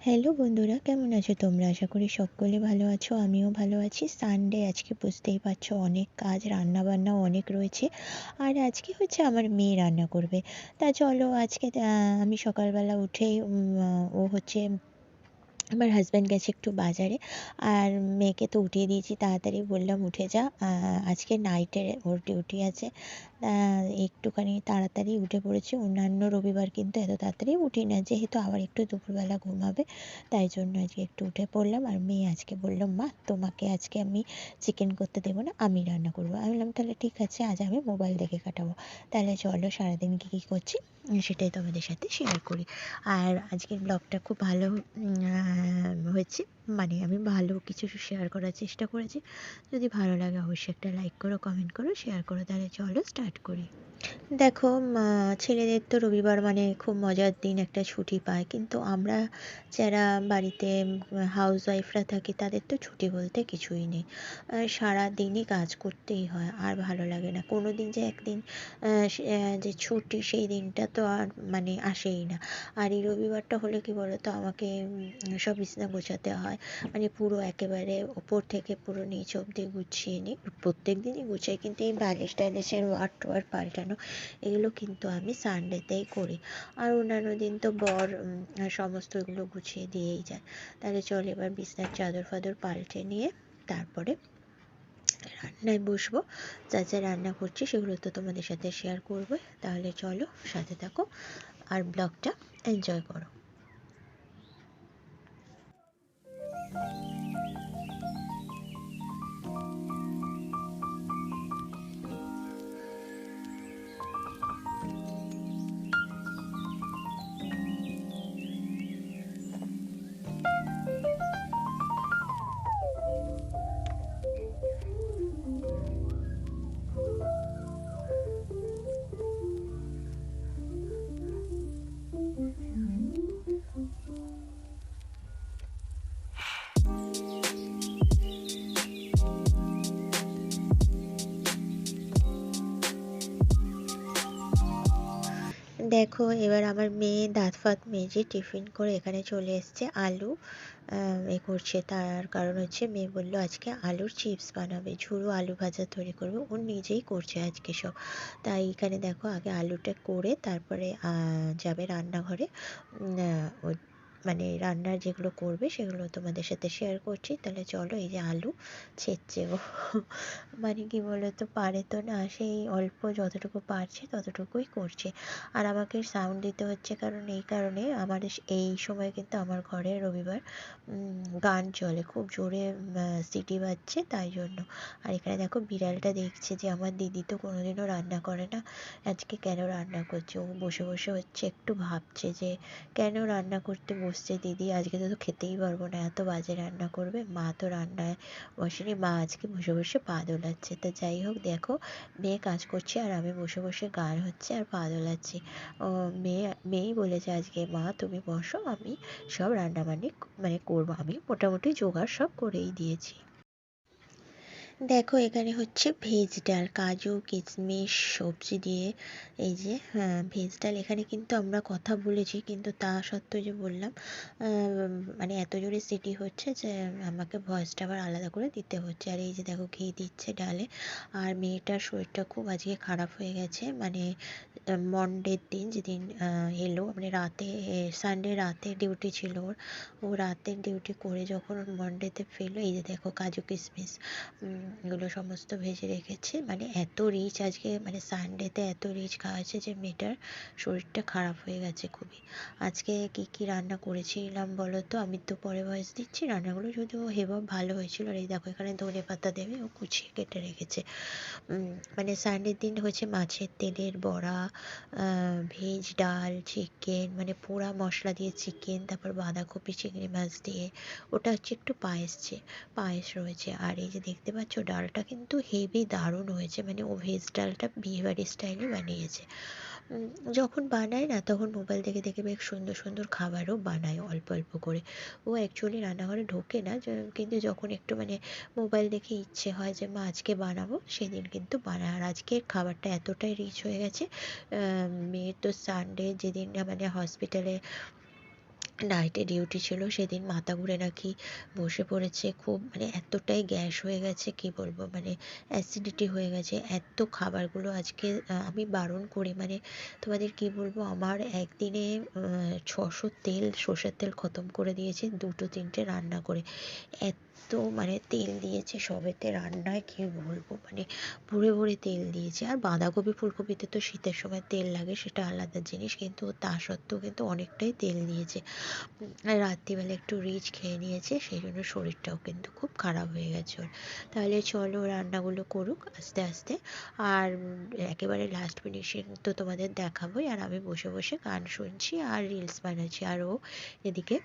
Hello বন্ধুরা, কেমন আছো তোমরা? আশা করি সকলে ভালো আছো, আমিও ভালো আছি। সানডে আজকে বুঝতেই পারছ অনেক কাজ রান্না বান্নাও অনেক রয়েছে। আর আজকে হচ্ছে আমার মেয়ে রান্না করবে। তা চলো আজকে আমি সকালবেলা উঠেই ও হচ্ছে আমার হাজব্যান্ড গেছে একটু বাজারে, আর মেয়েকে তো উঠিয়ে দিয়েছি, তাড়াতাড়ি বললাম, উঠে যা আজকে নাইটের ওর ডিউটি আছে। একটুখানি তাড়াতাড়ি উঠে পড়েছি, অন্যান্য রবিবার কিন্তু এত তাড়াতাড়ি উঠি না, যেহেতু আবার একটু দুপুরবেলা ঘুমাবে, তাই জন্য আজকে একটু উঠে পড়লাম, আর মেয়ে আজকে বলল, মা, তোমাকে আজকে আমি চিকেন করতে দেবো না, আমি রান্না করব। আমি বললাম, তাহলে ঠিক আছে, আজ আমি মোবাইল দেখে কাটাবো। তাহলে চলো সারাদিন কী কী করছি? সেটাই তোমাদের সাথে শেয়ার করি। আর আজকের ব্লগটা খুব ভালো হয়েছে। মানে আমি ভালো কিছু শেয়ার করার চেষ্টা করেছি। যদি ভালো লাগে অবশ্যই একটা লাইক করো কমেন্ট করো শেয়ার করো, তাহলে চলো স্টার্ট করি। দেখো ছেলেদের তো রবিবার মানে খুব মজার দিন, একটা ছুটি পায়। কিন্তু আমরা যারা বাড়িতে হাউস ওয়াইফরা থাকি, তাদের তো ছুটি বলতে কিছুই নেই। সারা দিনই কাজ করতেই হয়, আর ভালো লাগে না। কোনো দিন যে একদিন যে ছুটি, সেই দিনটা তো আর মানে আসেই না। আর এই রবিবারটা হলে কি বলতো, আমাকে সব বিছানা গোছাতে হয়। মানে পুরো একেবারে ওপর থেকে পুরো নিচ অব্দি গুছিয়ে নিই। প্রত্যেক দিনই গুছাই, কিন্তু এই বালিশ টালিশের ওয়ার টোয়ার পাল্টানো, এগুলো কিন্তু আমি সানডেতেই করি। আর অন্যান্য দিন তো বর সমস্ত এগুলো গুছিয়ে দিয়েই যায়। তাহলে চল এবার বিছনার চাদর ফাদর পাল্টে নিয়ে তারপরে রান্নায় বসবো। যা যা রান্না করছি সেগুলো তো তোমাদের সাথে শেয়ার করব। তাহলে চলো সাথে থাকো আর ব্লগটা এনজয় করো। দেখো, এবার আমার মেয়ে দাঁত ফাত মেজে টিফিন করে এখানে চলে এসছে আলু। এ করছে তার কারণ হচ্ছে মেয়ে বলল, আজকে আলুর চিপস বানাবে, ঝুড়ো আলু ভাজা তৈরি করবে। ও নিজেই করছে আজকে সব। তাই এখানে দেখো, আগে আলুটা করে তারপরে যাবে রান্নাঘরে। মানে রান্নার যেগুলো করবে সেগুলো তোমাদের সাথে শেয়ার করছি। তাহলে চলো এই যে আলু ছেঁচছে ও। মানে কি বলতো, পারে তো না, সেই অল্প যতটুকু পারছে ততটুকুই করছে। আর আমাকে সাউন্ড দিতে হচ্ছে কারণ এই কারণে আমার এই সময় কিন্তু আমার ঘরে রবিবার গান চলে। খুব জোরে সিটি বাজছে, তাই জন্য। আর এখানে দেখো বিড়ালটা দেখছে যে আমার দিদি তো কোনোদিনও রান্না করে না। আজকে কেন রান্না করছে? ও বসে বসে হচ্ছে, একটু ভাবছে যে কেন রান্না করতে বসছে, দিদি, আজকে তো খেতেই পারব না, এত বাজে রান্না করবে। মা তো রান্নায় বসেনি, মা আজকে বসে বসে পা দোলাচ্ছে। তো যাই হোক, দেখো, মেয়ে কাজ করছে আর আমি বসে বসে গান হচ্ছে আর পা দোলাচ্ছি। ও, মেয়ে, মেয়েই বলেছে আজকে, মা, তুমি বসো, আমি সব রান্না রান্নাবান্নি মানে করব। আমি মোটামুটি জোগাড় সব করেই দিয়েছি। দেখো, এখানে হচ্ছে ভেজ ডাল, কাজু কিশমিশ সবজি দিয়ে। এই যে হ্যাঁ ভেজ ডাল। এখানে কিন্তু আমরা কথা বলেছি, কিন্তু তা সত্ত্বেও যে বললাম মানে এত জোরে সিটি হচ্ছে যে আমাকে ভয়েসটা আবার আলাদা করে দিতে হচ্ছে। আর এই যে দেখো, ঘি দিচ্ছে ডালে। আর মেয়েটার শরীরটা খুব আজকে খারাপ হয়ে গেছে। মানে মন্ডের দিন, যেদিন এলো মানে রাতে সানডে রাতে ডিউটি ছিল ওর। ও রাতের ডিউটি করে যখন মন্ডেতে ফেলো এই যে দেখো, কাজু কিশমিশ এগুলো সমস্ত ভেজে রেখেছি। মানে এত রিচ আজকে মানে সানডেতে এত রিচ খাওয়াচ্ছে যে মেয়েটার শরীরটা খারাপ হয়ে গেছে খুবই। আজকে কি কি রান্না করেছিলাম বলো তো? আমি তো পরে ভয়েস দিচ্ছি। রান্নাগুলো যদিও হেব ভালো হয়েছিল, আর এই দেখো এখানে ধনে পাতা দেবে, ও কুচিয়ে কেটে রেখেছে। মানে সানডের দিন হচ্ছে মাছের তেলের বড়া ভেজ ডাল চিকেন মানে পোড়া মশলা দিয়ে চিকেন তারপর বাঁধাকপি, চিংড়ি মাছ দিয়ে। ওটা হচ্ছে একটু পায়েস পায়েস রয়েছে। আর এই যে দেখতে পাচ্ছ ডালটা কিন্তু হেভি দারুণ হয়েছে মানে ও ভেজ ডালটা বিয়েবাড়ি স্টাইলে বানিয়েছে। যখন বানায় না, তখন মোবাইল দেখে দেখে বেশ সুন্দর সুন্দর খাবারও বানায় অল্প অল্প করে। ও অ্যাকচুয়ালি রান্নাঘরে ঢোকে না কিন্তু যখন একটু মানে মোবাইল দেখে ইচ্ছে হয় যে, মা, আজকে বানাবো, সেদিন কিন্তু বানায়। আর আজকের খাবারটা এতটাই রিচ হয়ে গেছে মেয়ের তো সানডে যেদিন মানে হসপিটালে নাইটে ডিউটি ছিল, সেদিন মাথা ঘুরে নাকি বসে পড়েছে, খুব মানে এতটাই গ্যাস হয়ে গেছে, কি বলব? মানে অ্যাসিডিটি হয়ে গেছে। এত খাবারগুলো আজকে আমি বারণ করি মানে তোমাদের কি বলব? আমার একদিনে ছশো তেল সর্ষের তেল খতম করে দিয়েছে, দুটো তিনটে রান্না করে। এত মানে তেল দিয়েছে সবেতে রান্নায়, কী বলব? মানে ভরে ভরে তেল দিয়েছে। আর বাঁধাকপি ফুলকপিতে তো শীতের সময় তেল লাগে, সেটা আলাদা জিনিস। কিন্তু তা সত্ত্বেও কিন্তু অনেকটাই তেল দিয়েছে। আর রাত্রিবেলা একটু রিচ খেয়ে নিয়েছে, সেই জন্য শরীরটাও কিন্তু খুব খারাপ হয়ে গেছে ওর। তাহলে চলো রান্নাগুলো করুক আস্তে আস্তে। আর একেবারে লাস্ট ফিনিশিং তো তোমাদের দেখাবোই, আর আমি বসে বসে গান শুনছি আর রিলস বানাচ্ছি। আর ও এদিকে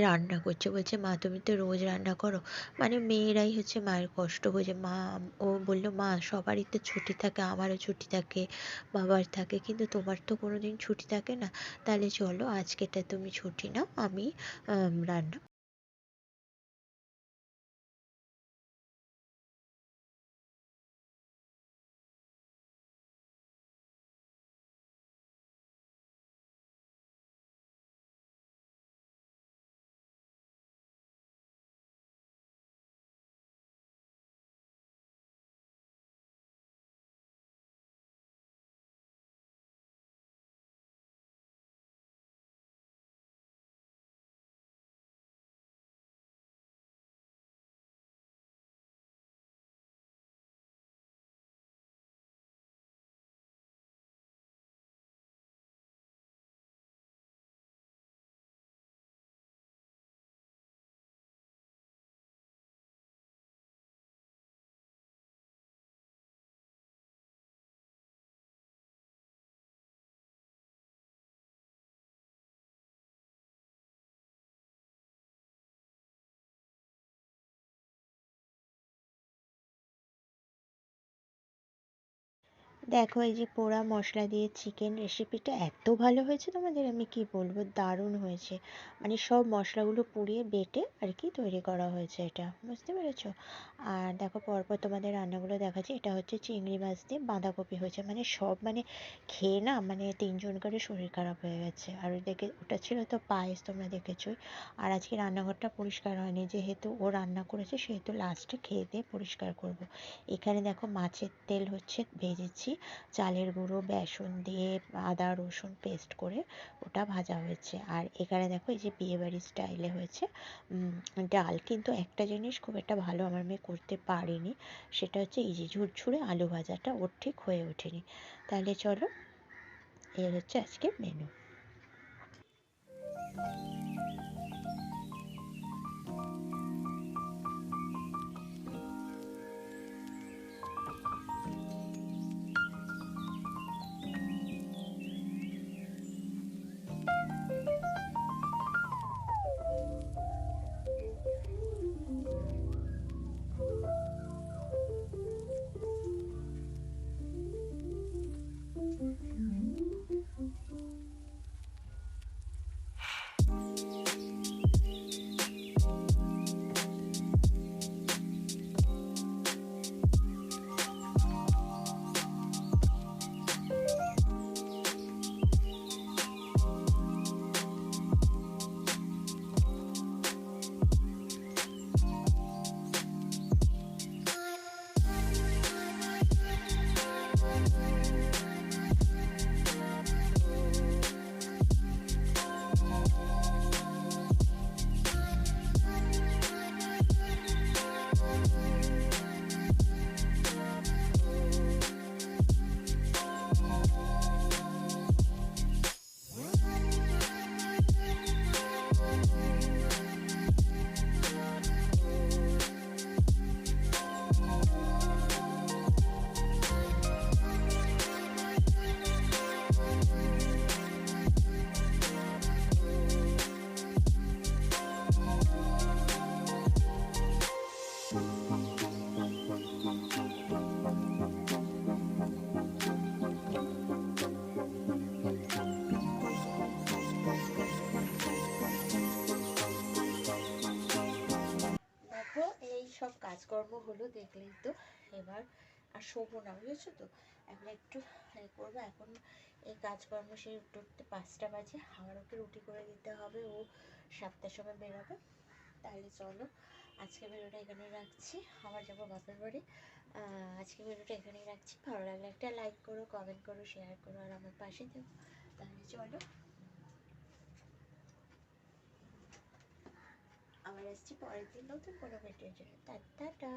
রান্না করছে? বলছে, মা, তুমি তো রোজ রান্না করো। মানে মেয়েরাই হচ্ছে মায়ের কষ্ট বোঝে। মা, ও বলল, মা, সবারই তো ছুটি থাকে, আমারও ছুটি থাকে, বাবার থাকে, কিন্তু তোমার তো কোনো দিন ছুটি থাকে না। তাহলে চলো আজকেটা তুমি ছুটি নাও আমি, রান্না দেখো, এই যে পোড়া মশলা দিয়ে চিকেন রেসিপিটা এত ভালো হয়েছে তোমাদের, আমি কি বলব? দারুণ হয়েছে। মানে সব মশলাগুলো পুড়িয়ে বেটে আর কি তৈরি করা হয়েছে এটা, বুঝতে পেরেছ? আর দেখো, পরপর তোমাদের রান্নাগুলো দেখাচ্ছি, এটা হচ্ছে চিংড়ি মাছ দিয়ে বাঁধাকপি হয়েছে। মানে সব মানে খেয়ে না মানে তিনজন করে শরীর খারাপ হয়ে গেছে। আর দেখে, ওটা ছিল তো পায়েস, তোমরা দেখেছোই। আর আজকে রান্নাঘরটা পরিষ্কার হয়নি, যেহেতু ও রান্না করেছে, সেহেতু লাস্টে খেয়ে দিয়ে পরিষ্কার করব। এখানে দেখো মাছের তেল হচ্ছে ভেজেছি। চালের গুঁড়ো, বেসন দিয়ে আদা, রসুন পেস্ট করে ওটা ভাজা হয়েছে। আর এখানে দেখো এই যে বিয়েবাড়ির স্টাইলে হয়েছে। ডাল কিন্তু একটা জিনিস খুব একটা ভালো আমার মেয়ে করতে পারেনি, সেটা হচ্ছে এই যে ঝুরঝুরে আলু ভাজাটা, ওর ঠিক হয়ে ওঠেনি। তাহলে চলো এর হচ্ছে আজকের মেনু কাজকর্ম হলো দেখলেই তো। এবার আর শোবো না, বুঝেছ তো? এখন একটু এ করব। এখন এই কাজকর্ম সেই উঠতে পাঁচটা বাজে। আমার ওকে রুটি করে দিতে হবে। ও সাতটার সময় বেরোবে। তাহলে চলো আজকে ভিডিওটা এখানে রাখছি। আবার যাব বাপের বাড়ি। আজকে ভিডিওটা এখানেই রাখছি। ভালো লাগলে একটা লাইক করো কমেন্ট করো শেয়ার করো, আর আমার পাশে থেকো। তাহলে চলো। আবার আসছি পরের দিন নতুন কোনো ভিডিওর জন্য। টাটা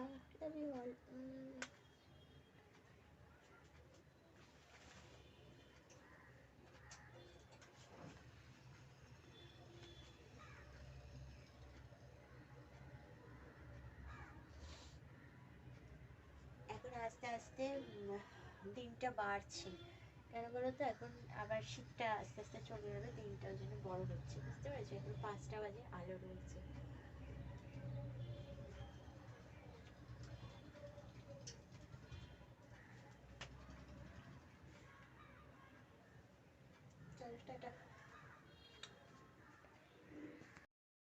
আস্তে আস্তে দিনটা বাড়ছে। কেন বলো তো? এখন আবার শীতটা আস্তে আস্তে চলে যাবে দিনটা ওই জন্য বড় হচ্ছে, বুঝতে পেরেছ? এখন পাঁচটা বাজে, আলো রয়েছে। চলো টাটা